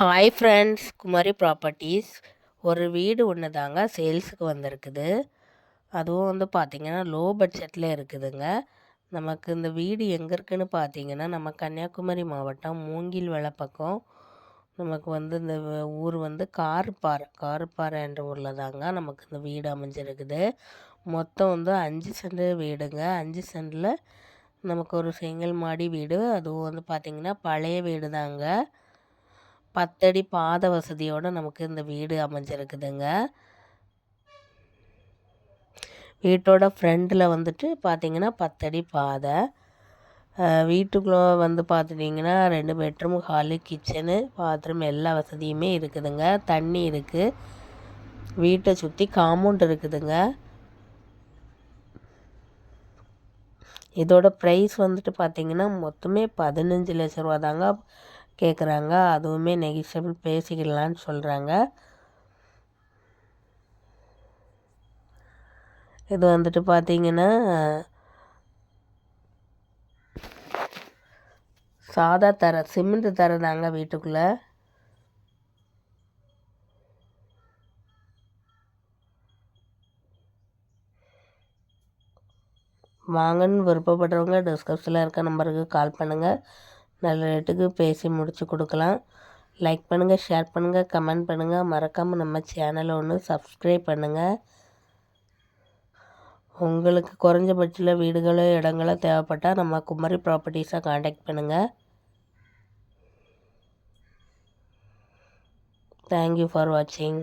Hi friends குமாரி properties ஒரு வீடு ஒன்று தாங்க சேல்ஸுக்கு வந்திருக்குது. அதுவும் வந்து பார்த்திங்கன்னா லோ பட்ஜெட்டில் இருக்குதுங்க. நமக்கு இந்த வீடு எங்கே இருக்குதுன்னு பார்த்தீங்கன்னா நம்ம கன்னியாகுமரி மாவட்டம் மூங்கில் வேலை பக்கம் நமக்கு வந்து இந்த ஊர் வந்து காருப்பாறை காருப்பாறை என்ற ஊரில் தாங்க நமக்கு இந்த வீடு அமைஞ்சிருக்குது. மொத்தம் வந்து அஞ்சு சென்ட் வீடுங்க. அஞ்சு சென்டில் நமக்கு ஒரு செங்கல் மாடி வீடு. அதுவும் வந்து பார்த்திங்கன்னா பழைய வீடு தாங்க பத்தடி பாத வசதியோடு நமக்கு இந்த வீடு அமைஞ்சிருக்குதுங்க. வீட்டோட ஃப்ரண்டில் வந்துட்டு பார்த்திங்கன்னா பத்தடி பாதை. வீட்டுக்குள்ளே வந்து பார்த்துட்டிங்கன்னா ரெண்டு பெட்ரூம் ஹாலு கிச்சனு பாத்ரூம் எல்லா வசதியுமே இருக்குதுங்க. தண்ணி இருக்குது வீட்டை சுற்றி காம்பவுண்ட் இருக்குதுங்க. இதோட ப்ரைஸ் வந்துட்டு பார்த்திங்கன்னா மொத்தமே பதினஞ்சு லட்ச ரூபா தாங்க கேட்குறாங்க அதுவுமே நெகிஷபிள் பேசிக்கலான்னு சொல்கிறாங்க இது வந்துட்டு பார்த்திங்கன்னா சாதா தர சிமெண்ட் தர தாங்க வீட்டுக்குள்ளே. வாங்கன்னு விருப்பப்படுறவங்க டிஸ்கிரிப்ஷனில் இருக்க நம்பருக்கு கால் பண்ணுங்கள் நல்ல ரேட்டுக்கு பேசி முடித்து கொடுக்கலாம். லைக் பண்ணுங்கள் ஷேர் பண்ணுங்கள் கமெண்ட் பண்ணுங்கள் மறக்காமல் நம்ம சேனலை ஒன்று சப்ஸ்கிரைப் பண்ணுங்கள் உங்களுக்கு குறைஞ்சபட்சத்தில் வீடுகளோ இடங்களோ தேவைப்பட்டால் நம்ம குமரி ப்ராப்பர்ட்டிஸை காண்டாக்ட் பண்ணுங்கள் தேங்க்யூ ஃபார் வாட்சிங்